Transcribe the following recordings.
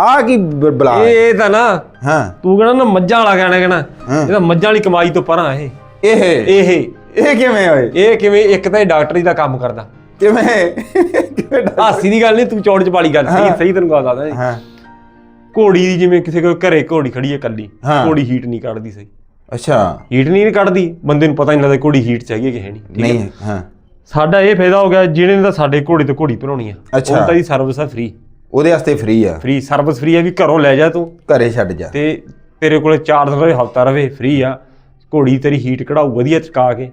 ਆ ਕੀ ਬ- ਬਲਾ ਇਹ ਇਹ ਤਾਂ ਨਾ ਹਾਂ। ਤੂੰ ਕਹਿਣਾ ਨਾ ਮੱਝਾਂ ਵਾਲਾ ਕਹਿਣਾ ਕਹਿਣਾ ਹਾਂ। ਇਹ ਤਾਂ ਮੱਝਾਂ ਵਾਲੀ ਕਮਾਈ ਤੋਂ ਪਰਾਂ ਇਹ। ਇਹ? ਇਹ। ਇਹ ਕਿਵੇਂ ਹੋਏ ਇਹ ਕਿਵੇਂ ਇੱਕ ਤਾਂ ਇਹ ਡਾਕਟਰੀ ਦਾ ਕੰਮ ਕਰਦਾ। ਕਿਵੇਂ? ਕਿਵੇਂ ਡਾ- ਹਾਸੀ ਦੀ ਗੱਲ ਨਹੀਂ ਤੂੰ ਚੌੜ ਚ ਵਾਲੀ ਗੱਲ ਸਹੀ ਸਹੀ ਤੈਨੂੰ ਗੱਲ ਦੱਸਦਾ ਹਾਂ। ਘੋੜੀ ਦੀ ਜਿਵੇਂ ਕਿਸੇ ਕੋ ਘਰੇ ਘੋੜੀ ਖੜੀ ਹੈ ਕੱਲੀ ਹਾਂ। ਘੋੜੀ ਹੀਟ ਨਹੀਂ ਕੱਢਦੀ ਸਹੀ। ਅੱਛਾ। ਹੀਟ ਨਹੀਂ ਕੱਢਦੀ ਬੰਦੇ ਨੂੰ ਪਤਾ ਨਹੀਂ ਲੱਗਦਾ ਘੋੜੀ ਹੀਟ ਚ ਹੈਗੀ ਹੈ ਕਿ ਹੈ ਨਹੀਂ ਠੀਕ ਹੈ? ਨਹੀਂ ਹਾਂ। ਸਾਡਾ ਇਹ ਫਾਇਦਾ ਹੋ ਗਿਆ ਜਿਹਨੇ ਨੇ ਤਾਂ ਸਾਡੇ ਘੋੜੇ ਤੋਂ ਘੋੜੀ ਭਰਾਉਣੀ ਆ ਅੱਛਾ। ਉਹ ਤਾਂ ਦੀ ਸਰਵਿਸ ਆ ਫ੍ਰੀ ਉਹਦੇ ਵਾਸਤੇ ਫ੍ਰੀ ਆ। ਫ੍ਰੀ ਸਰਵਿਸ ਫ੍ਰੀ ਆ ਵੀ ਘਰੋਂ ਲੈ ਜਾ ਤੂੰ। ਘਰੇ ਛੱਡ ਜਾ। ਤੇ ਤੇਰੇ ਕੋਲੇ 4 ਦਿਨ ਰਵੇ ਹਫਤਾ ਰਵੇ ਫ੍ਰੀ ਆ। ਘੋੜੀ ਤੇਰੀ ਹੀਟ ਕਢਾਊ ਵਧੀਆ ਚਕਾ ਕੇ।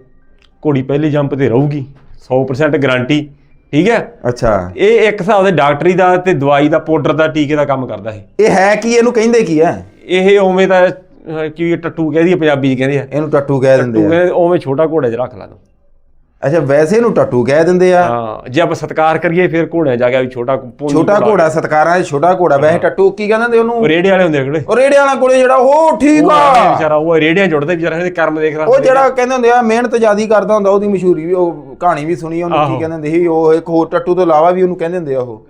ਘੋੜੀ ਪਹਿਲੇ ਜੰਪ ਤੇ ਰਹੂਗੀ 100% ਗਾਰੰਟੀ ਠੀਕ ਹੈ? ਅੱਛਾ। ਇਹ ਇੱਕ ਹਿਸਾਬ ਦੇ ਡਾਕਟਰੀ ਦਾ ਤੇ ਦਵਾਈ ਦਾ ਪਾਊਡਰ ਦਾ ਟੀਕੇ ਦਾ ਕੰਮ ਕਰਦਾ ਇਹ। ਇਹ ਹੈ ਕੀ ਇਹਨੂੰ ਕਹਿੰਦੇ ਕੀ ਆ? ਇਹ ਉਵੇਂ ਦਾ ਕੀ ਟੱਟੂ ਕਹਦੀ ਪੰਜਾਬੀ ਚ ਕਹਿੰਦੇ ਆ। ਇਹਨੂੰ ਟੱਟੂ ਕਹਿ ਦਿੰਦੇ ਟੱਟੂ ਆ ਕਹਿੰਦੇ ਉਵੇਂ ਛੋਟਾ ਘੋੜੇ 'ਚ ਰੱਖ ਲਾ ਤੂੰ। ਅੱਛਾ ਵੈਸੇ ਇਹਨੂੰ ਟੱਟੂ ਕਹਿ ਦਿੰਦੇ ਆ। ਹਾਂ ਜੇ ਆਪਾਂ ਸਤਕਾਰ ਕਰੀਏ ਫਿਰ ਘੋੜਿਆਂ ਜਾ ਗਿਆ ਵੀ ਛੋਟਾ ਪੋਨੀ ਛੋਟਾ ਘੋੜਾ। ਸਤਕਾਰਾਂ 'ਚ ਛੋਟਾ ਘੋੜਾ। ਵੈਸੇ ਟੱਟੂ ਕੀ ਕਹਿੰਦੇ ਹੁੰਦੇ ਉਹ ਉਹਨੂੰ? ਰੇੜੇ ਵਾਲੇ ਹੁੰਦੇ ਕਿਹੜੇ ਉਹ ਰੇੜੇ ਵਾਲਾ ਕੋਲੇ ਜਿਹੜਾ ਉਹ ਠੀਕ ਆ। ਵਿਚਾਰਾ ਉਹ ਰੇੜਿਆਂ ਜੁੜਦੇ ਵਿਚਾਰਾ ਇਹਦੇ ਕਰਮ ਦੇਖਦਾ ਉਹ ਜਿਹੜਾ ਕਹਿੰਦੇ ਹੁੰਦੇ ਆ ਮਿਹਨਤ ਜਿਆਦੀ ਕਰਦਾ ਹੁੰਦਾ ਉਹਦੀ ਮਸ਼ਹੂਰੀ ਵੀ ਉਹ ਕਹਾਣੀ ਵੀ ਸੁਣੀ ਉਹਨੂੰ ਕੀ। ਕਹਿੰਦੇ ਹੁੰਦੇ ਸੀ ਉਹ ਇੱਕ ਹੋਰ ਟੱਟੂ ਤੋਂ ਇਲਾਵਾ ਵੀ ਉਹਨੂੰ ਕਹਿੰਦੇ ਹੁੰਦੇ ਆ ਉਹ।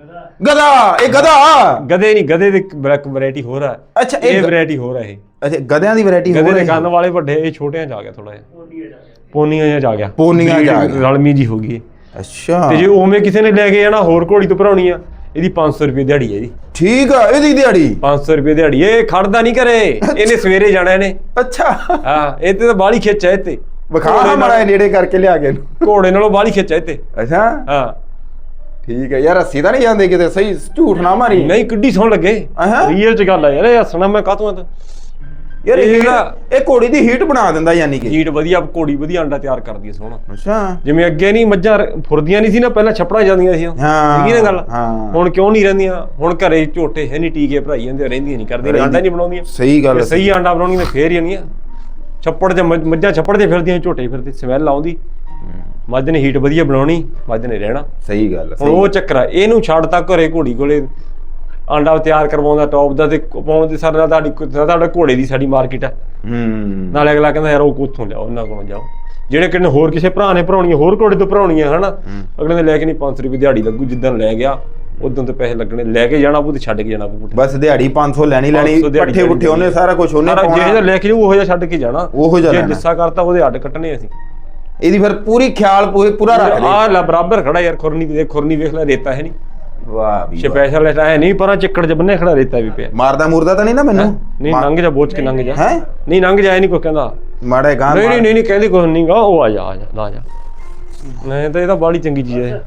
ਗਧਾ ਇਹ ਗਧਾ। ਗਧੇ ਨਹੀਂ ਗਧੇ ਦੀ ਵੈਰਾਈਟੀ ਹੋਰ ਆ। ਅੱਛਾ ਇਹ ਵੈਰਾਈਟੀ ਹੋਰ ਆ ਇਹ। ਅੱਛਾ ਗਧਿਆਂ ਦੀ ਵੈਰਾਈਟੀ ਗਧੇ ਹੋਰ ਦੇ ਹੈ ਕੰਨ ਵਾਲੇ ਵੱਡੇ ਇਹ ਛੋਟਿਆਂ ਚ ਆ ਗਿਆ ਥੋੜਾ ਜਿਹਾ। ਪੋਨੀਆਂ ਜਿਹਾ ਆ ਗਿਆ। ਪੋਨੀਆਂ Breed ਗਿਆ। ਰਲਮੀ ਜੀ ਹੋ ਗਈ। ਅੱਛਾ। ਤੇ ਜੇ ਉਵੇਂ ਕਿਸੇ ਨੇ ਲੈ ਕੇ ਜਾਣਾ ਹੋਰ ਘੋੜੀ ਤੋਂ ਭਰਾਉਣੀ ਆ ਇਹਦੀ 500 ਰੁਪਏ ਦਿਹਾੜੀ ਹੈ ਜੀ ਠੀਕ ਆ ਇਹਦੀ ਦਿਹਾੜੀ? 500 ਰੁਪਏ ਦਿਹਾੜੀ ਇਹ ਖੜਦਾ ਨਹੀਂ ਘਰੇ। ਇਹਨੇ ਸਵੇਰੇ ਜਾਣਾ ਇਹਨੇ। ਅੱਛਾ। ਹਾਂ ਇਹ ਤੇ ਤਾਂ ਬਾਲੀ ਖਿੱਚ ਹੈ ਇਹ ਤੇ। ਵਿਖਾ ਘੋੜੇ ਹਾਂ ਨਾਲ- ਨੇੜੇ ਕਰਕੇ ਲਿਆ ਕੇ ਇਹਨੂੰ। ਘੋੜੇ ਨਾਲੋਂ ਬਾਲੀ ਖਿੱਚ ਹੈ ਇਹ ਤੇ। ਅੱਛਾ। ਹਾਂ। ਠੀਕ ਹੈ ਯਾਰ ਤਾਂ ਨਹੀਂ ਜਾਂਦੇ ਕਿਤੇ। ਸਹੀ ਝੂਠ ਨਾ ਮਾਰੀ। ਨਹੀਂ ਕਿੱਡੀ ਸੌਣ ਲੱਗੇ। ਅਹਾਂ। ਰੀਅਲ ਚ ਗੱਲ ਆ ਯਾਰ ਇਹ ਹੱਸਣਾ ਮੈਂ ਕਾਹਤੋਂ ਆ ਤਾਂ। ਯਾਰ ਇਹ ਇਹ ਨਾ- ਇਹ ਘੋੜੀ ਦੀ ਹੀਟ ਬਣਾ ਦਿੰਦਾ ਯਾਨੀ ਕਿ। ਹੀਟ ਵਧੀਆ ਘੋੜੀ ਵਧੀਆ ਅੰਡਾ ਤਿਆਰ ਕਰਦੀ ਹੈ ਸੋਹਣਾ। ਅੱਛਾ। ਜਿਵੇਂ ਅੱਗੇ ਨਹੀਂ ਮੱਝਾਂ ਰ- ਫੁਰਦੀਆਂ ਨਹੀਂ ਸੀ ਨਾ ਪਹਿਲਾਂ ਛੱਪੜਾਂ ਜਾਂਦੀਆਂ ਸੀ। ਹਾਂ, ਸੀਗੀ ਨਾ ਗੱਲ? ਹਾਂ। ਹੁਣ ਕਿਉਂ ਨਹੀਂ ਰਹਿੰਦੀਆਂ? ਹੁਣ ਘਰੇ ਝੋਟੇ ਹੈ ਨਹੀਂ ਟੀਕੇ ਭਰਾਈ ਜਾਂਦੇ ਰਹਿੰਦੀਆਂ ਨਹੀਂ ਕਰਦੀਆਂ ਆਂਡਾ ਨਹੀਂ ਬਣਾਉਂਦੀਆਂ। ਸਹੀ ਗੱਲ ਜੇ ਸਹੀ ਆਂਡਾ ਬਣਾਉਣੀ ਤਾਂ ਫੇਰ ਹੀ ਆਉਂਦੀਆਂ ਛੱਪੜ ਮੱਝ- ਮੱਝਾਂ ਛੱਪੜ 'ਤੇ ਫਿਰਦੀਆਂ ਝੋਟੇ ਫਿਰਦੇ ਸਮੈਲ ਆਉਂਦੀ। ਮੱਝ ਨੇ ਹੀਟ ਵਧੀਆ ਬਣਾਉਣੀ ਮੱਝ ਨੇ ਰਹਿਣਾ। ਸਹੀ ਗੱਲ ਹੁਣ ਉਹ ਚੱਕਰ ਆ ਇਹਨੂੰ ਛੱਡਤਾ ਘਰੇ ਘੋੜੀ ਕੋਲੇ ਆਂਡਾ ਤਿਆਰ ਕਰਵਾਉਂਦਾ ਟੌਪ ਦਾ ਤੇ ਪਾਉਣ ਦੇ ਸਾਡਾ ਤੁਹਾਡੀ ਤੁਹਾਡਾ ਘੋੜੇ ਦੀ ਸਾਡੀ ਮਾਰਕੀਟ ਆ। ਹੂੰ। ਨਾਲੇ ਅਗਲਾ ਕਹਿੰਦਾ ਯਾਰ ਉਹ ਕਿੱਥੋਂ ਲਿਆਓ ਉਹਨਾਂ ਕੋਲੋਂ ਜਾਓ। ਜਿਹੜੇ ਕਿੰਨੇ ਹੋਰ ਕਿਸੇ ਭਰਾ ਨੇ ਭਰਾਉਣੀਆਂ ਹੋਰ ਘੋੜੇ ਤੋਂ ਭਰਾਉਣੀਆਂ ਹਨਾ? ਅਗਲੇ ਨੇ ਲੈ ਕੇ ਨਹੀਂ 500 ਰੁਪਏ ਦਿਹਾੜੀ ਲੱਗੂ ਜਿੱਦਣ ਲੈ ਗਿਆ ਉਦੋਂ ਤੇ ਪੈਸੇ ਲੱਗਣੇ ਲੈ ਕੇ ਜਾਣਾ ਪਊ ਤੇ ਛੱਡ ਕੇ ਜਾਣਾ ਪਊ ਬਸ ਦਿਹਾੜੀ 500 ਲੈਣੀ ਲੈਣੀ 500 ਦਿਹਾੜੀ ਪੱਠੇ ਪੁੱਠੇ ਉਹਨੇ ਸਾਰਾ ਕੁਝ ਉਹਨੇ ਪਾਉਣਾ। ਜਿਹਾ ਲੈ ਕੇ ਉਹ ਜਿਹਾ ਛੱਡ ਕੇ ਜਾਣਾ। ਉਹੋ ਜਿਹਾ ਜੇ। ਲਿੱਸਾ ਕਰਤਾ ਉਹਦੇ ਅੱਡ ਕੱਟਣੇ ਅਸੀਂ। ਇਹਦੀ ਫਿਰ ਪੂਰੀ ਖਿਆਲ ਪੂਰੀ ਪੂਰਾ ਰੱਖ ਲੈ ਆਹ ਲੈ ਬਰਾਬਰ ਖੜਾ ਯਾਰ ਖੁਰਨੀ ਦੇ ਖੁਰਨੀ ਵੇਖ ਲੈ ਰੇਤਾ ਹੈ ਨਹੀਂ ਵਾਹ ਵੀ ਵਾਹ। ਸਪੈਸ਼ਲ ਹੈ ਨਹੀਂ ਪਰਾਂ ਚਿੱਕੜ ਚ ਬੰਨੇ ਖੜਾ ਰੇਤਾ ਵੀ ਪਿਆ। ਮਾਰਦਾ ਮੁਰਦਾ ਤਾਂ ਨਹੀਂ ਨਾ ਮੈਨੂੰ? ਨਹੀਂ ਲੰਘ ਜਾ ਬੋਝ ਕੇ ਲੰਘ ਜਾ। ਹੈ? ਨਹੀਂ ਲੰਘ ਜਾ ਇਹ ਨਹੀਂ ਕੋਈ ਕਹਿੰਦਾ। ਮਾੜੇ ਗਾਂ ਨਹੀਂ ਨਹੀਂ ਨਹੀਂ ਨਹੀਂ ਕਹਿੰਦੀ ਕੁਛ ਨਹੀਂਗਾ ਉਹ ਆ ਜਾ ਆ ਜਾ ਲਾ ਜਾ। ਨਹੀਂ ਤਾਂ ਇਹ ਤਾਂ ਬਾੜੀ ਚੰਗੀ ਚੀਜ਼ ਹੈ।